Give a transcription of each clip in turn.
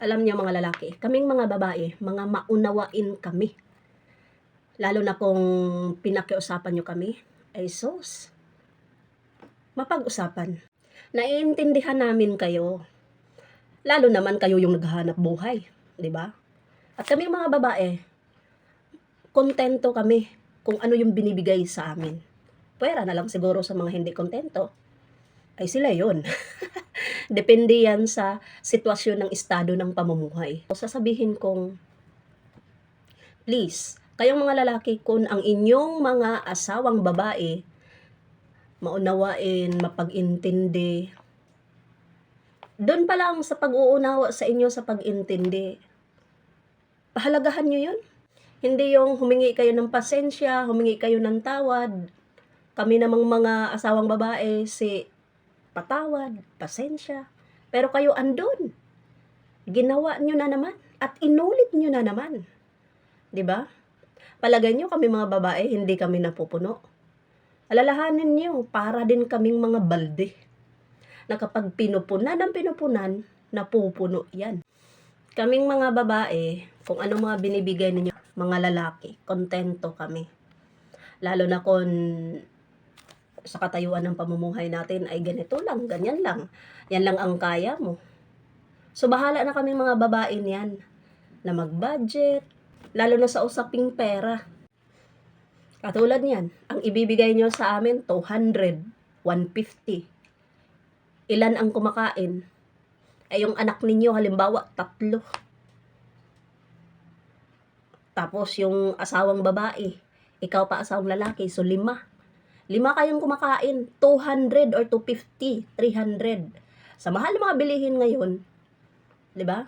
Alam niyo mga lalaki, kaming mga babae, mga maunawain kami. Lalo na kung pinakiusapan niyo kami, ay sos. Mapag-usapan. Naiintindihan namin kayo. Lalo naman kayo yung naghahanap buhay, di ba? At kami mga babae, kontento kami kung ano yung binibigay sa amin. Pwera na lang siguro sa mga hindi kontento. Ay sila yon. Depende yan sa sitwasyon ng estado ng pamumuhay. So, sasabihin kong, please, kayong mga lalaki, kung ang inyong mga asawang babae, maunawain, mapag-intindi, doon pa lang sa pag-uunawa sa inyo sa pag-intindi, pahalagahan nyo yun. Hindi yung humingi kayo ng pasensya, humingi kayo ng tawad. Kami namang mga asawang babae, si patawad, pasensya. Pero kayo andun. Ginawa nyo na naman at inulit nyo na naman. 'Di ba? Palagay nyo kami mga babae, hindi kami napupuno. Alalahanin nyo, para din kaming mga balde. Na kapag pinupunan ng pinupunan, napupuno yan. Kaming mga babae, kung ano mga binibigay ninyo, mga lalaki, kontento kami. Lalo na kung sa katayuan ng pamumuhay natin ay ganito lang, ganyan lang. Yan lang ang kaya mo. So bahala na kami mga babae niyan na mag-budget, lalo na sa usaping pera. Katulad niyan, ang ibibigay nyo sa amin 200, 150. Ilan ang kumakain? Ay yung anak ninyo halimbawa tatlo. Tapos yung asawang babae, ikaw pa asawang lalaki, so lima. Lima kayong kumakain, 200 or 250, 300. Sa mahal mga bilihin ngayon, 'di ba?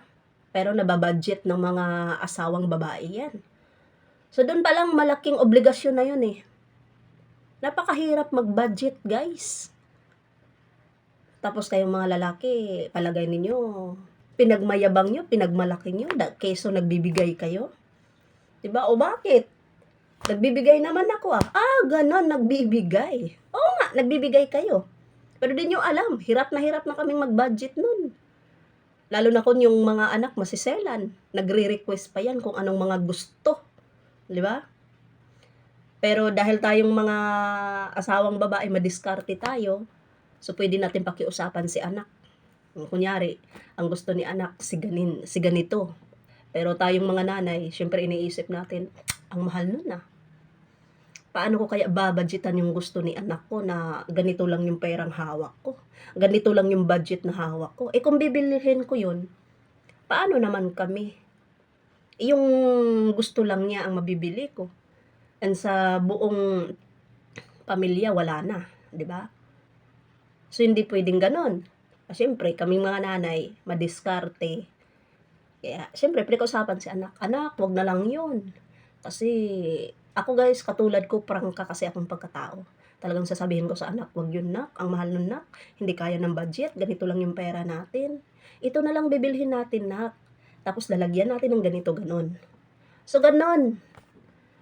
Pero nababudget ng mga asawang babae 'yan. So doon pa lang malaking obligasyon na 'yun eh. Napakahirap mag-budget, guys. Tapos kayong mga lalaki, palagay ninyo, pinagmayabang nyo, pinagmalaki nyo, keso nagbibigay kayo. 'Di ba? O bakit? Nagbibigay naman ako ah. Ah, ganon, nagbibigay. Oo nga, nagbibigay kayo. Pero di nyo alam, hirap na hirap na kaming mag-budget nun. Lalo na kung yung mga anak masiselan, nagre-request pa yan kung anong mga gusto. Di ba? Pero dahil tayong mga asawang babae, madiskarte tayo, so pwede natin pakiusapan si anak. Kunyari, ang gusto ni anak, si, ganin, si ganito. Pero tayong mga nanay, syempre iniisip natin, ang mahal nun ah paano ko kaya babudgetan yung gusto ni anak ko na ganito lang yung perang hawak ko. Ganito lang yung budget na hawak ko. Eh kung bibilihin ko yun, paano naman kami? Yung gusto lang niya ang mabibili ko. And sa buong pamilya, wala na. ba? So, hindi pwedeng ganon. Siyempre, kaming mga nanay, madiskarte. Kaya, siyempre, pinag-usapan si anak. Anak, wag na lang yun. Kasi, ako guys, katulad ko, prangka kasi akong pagkatao. Talagang sasabihin ko sa anak, wag yun nak, ang mahal nun nak, hindi kaya ng budget, ganito lang yung pera natin. Ito na lang bibilhin natin nak. Tapos lalagyan natin ng ganito ganon. So ganon,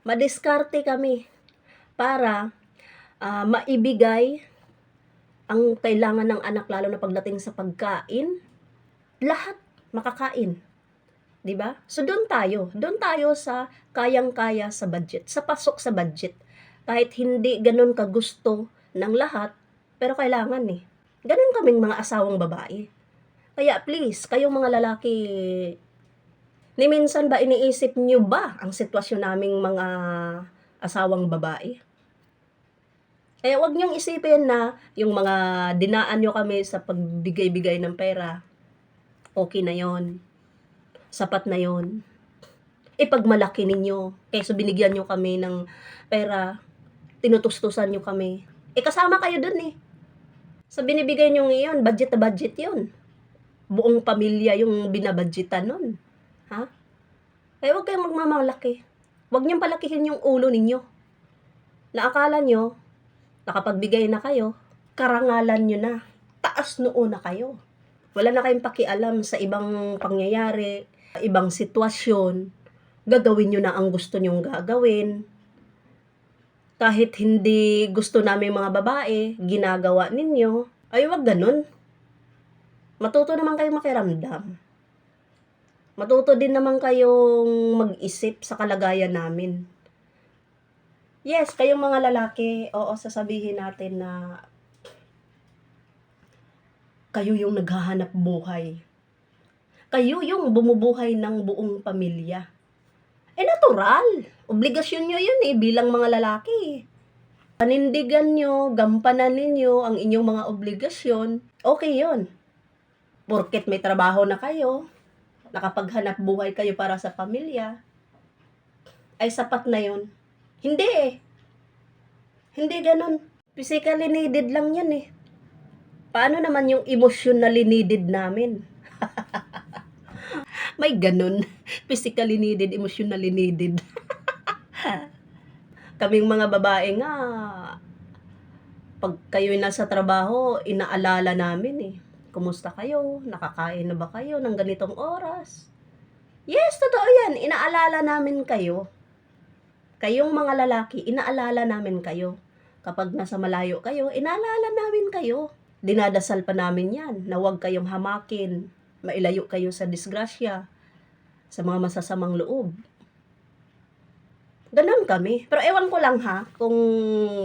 madiskarte kami para ah, maibigay ang kailangan ng anak lalo na pagdating sa pagkain, lahat makakain. 'Di ba? So doon tayo, doon tayo sa kayang-kaya sa budget, sa pasok sa budget. Kahit hindi ganun kagusto ng lahat, pero kailangan eh. Ganun kaming mga asawang babae. Kaya please, kayong mga lalaki, ni minsan ba iniisip nyo ba ang sitwasyon naming mga asawang babae? Kaya wag niyong isipin na yung mga dinaan nyo kami sa pagbigay-bigay ng pera, okay na yon sapat na yon ipagmalaki ninyo. Kaysa binigyan nyo kami ng pera, tinutustusan nyo kami. Eh, kasama kayo dun eh. Sa binibigay nyo ngayon, budget na budget yon Buong pamilya yung binabudgetan nun. Ha? Kaya huwag kayong magmamalaki. Huwag niyong palakihin yung ulo ninyo. Naakala nyo, nakapagbigay na kayo, karangalan nyo na. Taas noon na kayo. Wala na kayong pakialam sa ibang pangyayari, ibang sitwasyon. Gagawin nyo na ang gusto nyong gagawin. Kahit hindi gusto namin mga babae, ginagawa ninyo, ay wag ganun. Matuto naman kayo makiramdam. Matuto din naman kayong mag-isip sa kalagayan namin. Yes, kayong mga lalaki, oo, sasabihin natin na kayo yung naghahanap buhay. Kayo yung bumubuhay ng buong pamilya. Eh, natural. Obligasyon nyo yun eh, bilang mga lalaki. Panindigan nyo, gampanan ninyo ang inyong mga obligasyon, okay yun. Porket may trabaho na kayo, nakapaghanap buhay kayo para sa pamilya, ay sapat na yun. Hindi eh. Hindi ganun. Physically needed lang yan eh. Paano naman yung emotionally needed namin? May ganun. Physically needed, emotionally needed. Kaming mga babae nga, pag kayo'y nasa trabaho, inaalala namin eh. Kumusta kayo? Nakakain na ba kayo ng ganitong oras? Yes, totoo yan. Inaalala namin kayo. Kayong mga lalaki, inaalala namin kayo. Kapag nasa malayo kayo, inaalala namin kayo. Dinadasal pa namin yan na huwag kayong hamakin, mailayo kayo sa disgrasya, sa mga masasamang loob. Ganon kami. Pero ewan ko lang ha, kung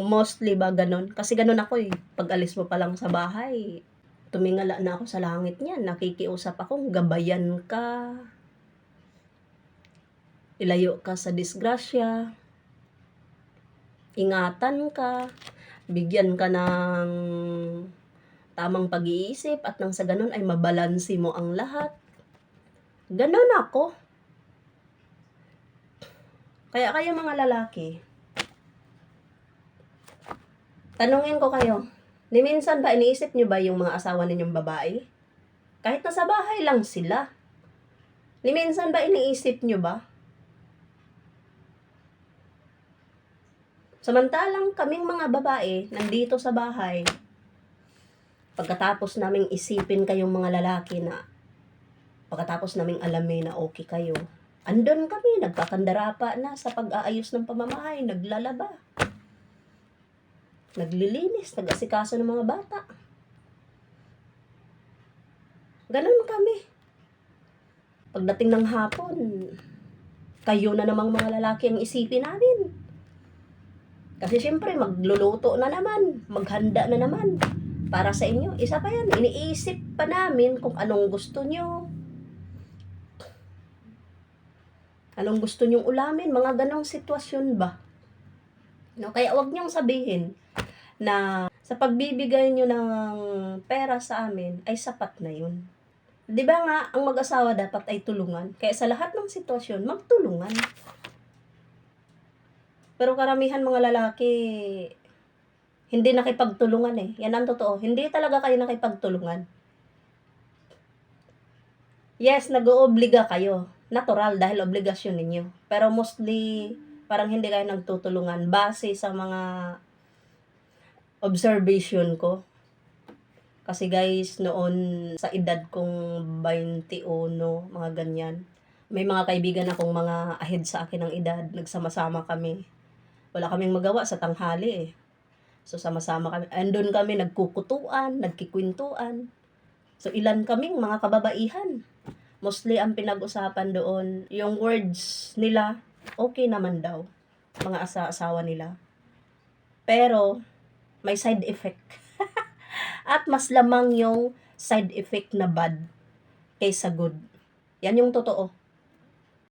mostly ba ganon. Kasi ganon ako eh. Pag alis mo pa lang sa bahay, tumingala na ako sa langit niyan. Nakikiusap akong gabayan ka. Ilayo ka sa disgrasya. Ingatan ka. Bigyan ka ng tamang pag-iisip at nang sa ganon ay mabalansi mo ang lahat. Ganon ako. Kaya kayo mga lalaki, tanungin ko kayo, ni minsan ba iniisip nyo ba yung mga asawa ninyong babae? Kahit nasa bahay lang sila. Ni minsan ba iniisip nyo ba? Samantalang kaming mga babae, nandito sa bahay, pagkatapos naming isipin kayong mga lalaki na pagkatapos naming alamin na okay kayo, andon kami, nagkakandarapa na sa pag-aayos ng pamamahay, naglalaba, naglilinis, nag-asikaso ng mga bata. Ganon kami. Pagdating ng hapon, kayo na namang mga lalaki ang isipin namin. Kasi syempre, magluluto na naman, maghanda na naman para sa inyo. Isa pa yan, iniisip pa namin kung anong gusto nyo. Anong gusto nyong ulamin, mga ganong sitwasyon ba? No, kaya wag niyong sabihin na sa pagbibigay nyo ng pera sa amin ay sapat na yun. 'Di ba nga, ang mag-asawa dapat ay tulungan. Kaya sa lahat ng sitwasyon, magtulungan. Pero karamihan mga lalaki, hindi nakipagtulungan eh. Yan ang totoo. Hindi talaga kayo nakipagtulungan. Yes, nag-oobliga kayo. Natural dahil obligasyon ninyo. Pero mostly, parang hindi kayo nagtutulungan base sa mga observation ko. Kasi guys, noon sa edad kong 21, mga ganyan, may mga kaibigan akong mga ahead sa akin ng edad, nagsama-sama kami. Wala kaming magawa sa tanghali eh. So sama-sama kami. Andun kami nagkukutuan, nagkikwentuan. So ilan kaming mga kababaihan. Mostly ang pinag-usapan doon, yung words nila, okay naman daw. Mga asa-asawa nila. Pero, may side effect. At mas lamang yung side effect na bad kaysa good. Yan yung totoo.